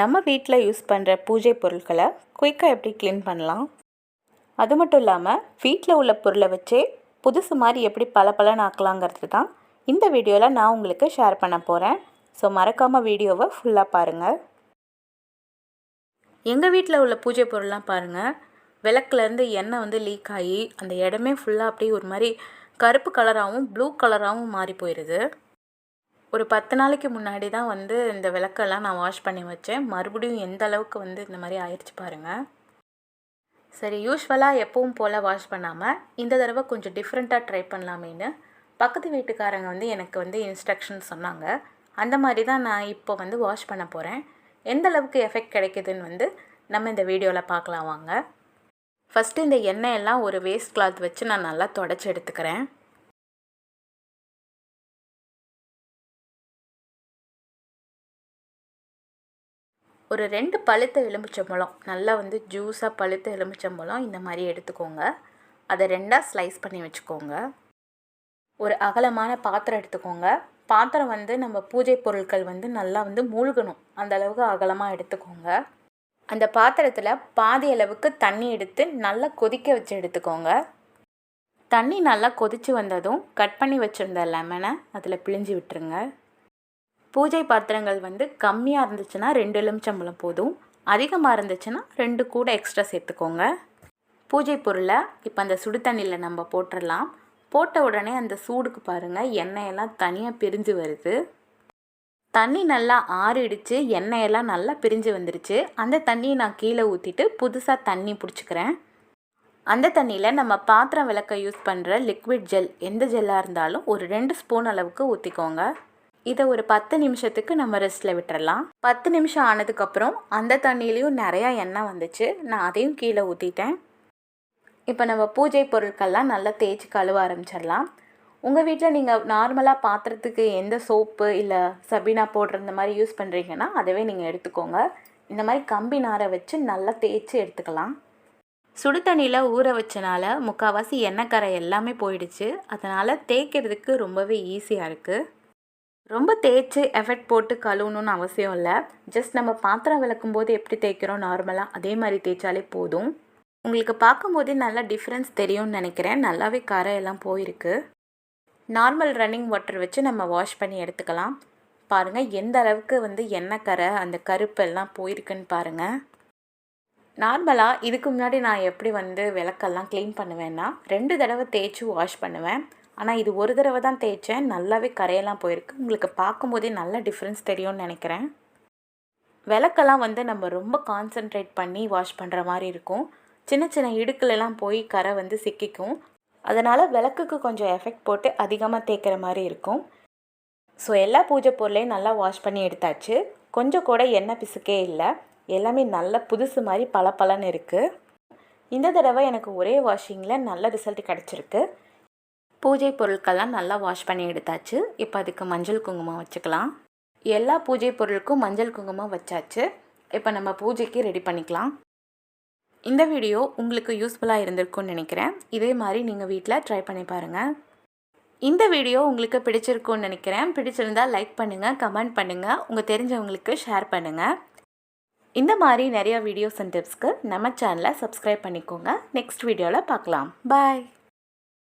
நம்ம வீட்டில் யூஸ் பண்ணுற பூஜை பொருட்களை குயிக்காக எப்படி க்ளீன் பண்ணலாம்? அது மட்டும் இல்லாமல் வீட்டில் உள்ள பொருளை வச்சே புதுசு மாதிரி எப்படி பல பலன் ஆக்கலாங்கிறது தான் இந்த வீடியோவில் நான் உங்களுக்கு ஷேர் பண்ண போகிறேன். ஸோ மறக்காமல் வீடியோவை ஃபுல்லாக பாருங்கள். எங்கள் வீட்டில் உள்ள பூஜை பொருள்லாம் பாருங்கள். விளக்குலேருந்து எண்ணெய் வந்து லீக் ஆகி அந்த இடமே ஃபுல்லாக அப்படியே ஒரு மாதிரி கருப்பு கலராகவும் ப்ளூ கலராகவும் மாறி போயிடுது. ஒரு பத்து நாளைக்கு முன்னாடி தான் வந்து இந்த விளக்கெல்லாம் நான் வாஷ் பண்ணி வச்சேன். மறுபடியும் எந்த அளவுக்கு வந்து இந்த மாதிரி ஆயிடுச்சு பாருங்கள் சரி யூஸ்வலாக எப்பவும் போல் வாஷ் பண்ணாமல் இந்த தடவை கொஞ்சம் டிஃப்ரெண்ட்டாக ட்ரை பண்ணலாமேன்னு பக்கத்து வீட்டுக்காரங்க வந்து எனக்கு வந்து இன்ஸ்ட்ரக்ஷன் சொன்னாங்க. அந்த மாதிரி தான் நான் இப்போ வந்து வாஷ் பண்ண போகிறேன் எந்த அளவுக்கு எஃபெக்ட் கிடைக்குதுன்னு வந்து நம்ம இந்த வீடியோவில் பார்க்கலாம் வாங்க. ஃபஸ்ட்டு இந்த எண்ணெய் எல்லாம் ஒரு வேஸ்ட் கிளாத் வச்சு நான் நல்லா தொடச்சி எடுத்துக்கிறேன். ஒரு ரெண்டு பழுத்த எலுமிச்சம்பழம். நல்லா வந்து ஜூஸாக பழுத்த எலுமிச்சம்பழம் இந்த மாதிரி எடுத்துக்கோங்க. அதை ரெண்டாக ஸ்லைஸ் பண்ணி வச்சுக்கோங்க. ஒரு அகலமான பாத்திரம் எடுத்துக்கோங்க. பாத்திரம் வந்து நம்ம பூஜை பொருட்கள் வந்து நல்லா வந்து மூழ்கணும். அந்த அளவுக்கு அகலமாக எடுத்துக்கோங்க. அந்த பாத்திரத்தில் பாதி அளவுக்கு தண்ணி எடுத்து நல்லா கொதிக்க வச்சு எடுத்துக்கோங்க. தண்ணி நல்லா கொதித்து வந்ததும் கட் பண்ணி வச்சுருந்த லெமனை அதில் பிழிஞ்சு விட்டுருங்க. பூஜை பாத்திரங்கள் வந்து கம்மியாக இருந்துச்சுன்னா ரெண்டு எலுமிச்சம்பழம் போதும். அதிகமாக இருந்துச்சுன்னா ரெண்டு கூட எக்ஸ்ட்ரா சேர்த்துக்கோங்க. பூஜை பொருளை இப்போ அந்த சுடு தண்ணியில் நம்ம போட்டுடலாம் போட்ட உடனே அந்த சூடுக்கு பாருங்கள் எண்ணெயெல்லாம் தனியாக பிரிஞ்சு வருது. தண்ணி நல்லா ஆறிடுச்சு எண்ணெயெல்லாம் நல்லா பிரிஞ்சு வந்துருச்சு. அந்த தண்ணியை நான் கீழே ஊற்றிட்டு புதுசாக தண்ணி பிடிச்சிக்கிறேன். அந்த தண்ணியில் நம்ம பாத்திரம் விளக்க யூஸ் பண்ணுற லிக்விட் ஜெல் எந்த ஜெல்லாக இருந்தாலும் ஒரு ரெண்டு ஸ்பூன் அளவுக்கு ஊற்றிக்கோங்க இதை ஒரு பத்து நிமிஷத்துக்கு நம்ம ரெஸ்ட்டில் விட்டுறலாம். பத்து நிமிஷம் ஆனதுக்கப்புறம் அந்த தண்ணியிலையும் நிறையா எண்ணெய் வந்துச்சு. நான் அதையும் கீழே ஊற்றிட்டேன் இப்போ நம்ம பூஜை பொருட்கள்லாம் நல்லா தேய்ச்சி கழுவ ஆரம்பிச்சிடலாம். உங்கள் வீட்டில் நீங்கள் நார்மலாக பாத்திரத்துக்கு எந்த சோப்பு இல்லை சபீனா போடுற இந்த மாதிரி யூஸ் பண்ணுறீங்கன்னா அதவே நீங்கள் எடுத்துக்கோங்க. இந்த மாதிரி கம்பி நாரை வச்சு நல்லா தேய்ச்சி எடுத்துக்கலாம். சுடு தண்ணியில் ஊற வச்சனால முக்கால்வாசி எண்ணெய் கரை எல்லாமே போயிடுச்சு. அதனால் தேய்க்கிறதுக்கு ரொம்பவே ஈஸியாக இருக்குது ரொம்ப தேய்ச்சி எஃபெக்ட் போட்டு கழுவணும்னு அவசியம் இல்லை. ஜஸ்ட் நம்ம பாத்திரம் விளக்கும் போது எப்படி தேய்க்கிறோம் நார்மலாக அதே மாதிரி தேய்ச்சாலே போதும். உங்களுக்கு பார்க்கும்போதே நல்லா டிஃப்ரென்ஸ் தெரியும்னு நினைக்கிறேன். நல்லாவே கரை எல்லாம் போயிருக்கு. நார்மல் ரன்னிங் வாட்டர் வச்சு நம்ம வாஷ் பண்ணி எடுத்துக்கலாம். பாருங்கள் எந்த அளவுக்கு வந்து எண்ணெய் கரை அந்த கருப்பு எல்லாம் போயிருக்குன்னு பாருங்கள் நார்மலாக இதுக்கு முன்னாடி நான் எப்படி வந்து விளக்கெல்லாம் க்ளீன் பண்ணுவேன்னா ரெண்டு தடவை தேய்ச்சி வாஷ் பண்ணுவேன். ஆனால் இது ஒரு தடவை தான் தேய்ச்சேன். நல்லாவே கரையெல்லாம் போயிருக்கு. உங்களுக்கு பார்க்கும்போதே நல்ல டிஃப்ரென்ஸ் தெரியும்னு நினைக்கிறேன். விளக்கெல்லாம் வந்து நம்ம ரொம்ப கான்சென்ட்ரேட் பண்ணி வாஷ் பண்ணுற மாதிரி இருக்கும். சின்ன சின்ன இடுக்கலெல்லாம் போய் கரை வந்து சிக்கிக்கும். அதனால் விளக்குக்கு கொஞ்சம் எஃபெக்ட் போட்டு அதிகமாக தேய்க்கிற மாதிரி இருக்கும். ஸோ எல்லா பூஜை பொருளையும் நல்லா வாஷ் பண்ணி எடுத்தாச்சு. கொஞ்சம் கூட எண்ணெய் பிசுக்கே இல்லை. எல்லாமே நல்ல புதுசு மாதிரி பல பலன்னு இருக்குது இந்த தடவை எனக்கு ஒரே வாஷிங்கில் நல்ல ரிசல்ட் கிடச்சிருக்கு. பூஜை பொருட்கள்லாம் நல்லா வாஷ் பண்ணி எடுத்தாச்சு. இப்போ அதுக்கு மஞ்சள் குங்குமம் வச்சுக்கலாம். எல்லா பூஜை பொருளுக்கும் மஞ்சள் குங்குமம் வச்சாச்சு. இப்போ நம்ம பூஜைக்கு ரெடி பண்ணிக்கலாம். இந்த வீடியோ உங்களுக்கு யூஸ்ஃபுல்லாக இருந்திருக்கும்னு நினைக்கிறேன். இதே மாதிரி நீங்கள் வீட்டில் ட்ரை பண்ணி பாருங்கள் இந்த வீடியோ உங்களுக்கு பிடிச்சிருக்கும்னு நினைக்கிறேன். பிடிச்சிருந்தால் லைக் பண்ணுங்கள் கமெண்ட் பண்ணுங்கள் உங்கள் தெரிஞ்சவங்களுக்கு ஷேர் பண்ணுங்கள் இந்த மாதிரி நிறையா வீடியோஸ் அண்ட் டிப்ஸ்க்கு நம்ம சேனலை சப்ஸ்கிரைப் பண்ணிக்கோங்க. நெக்ஸ்ட் வீடியோவில் பார்க்கலாம். பாய்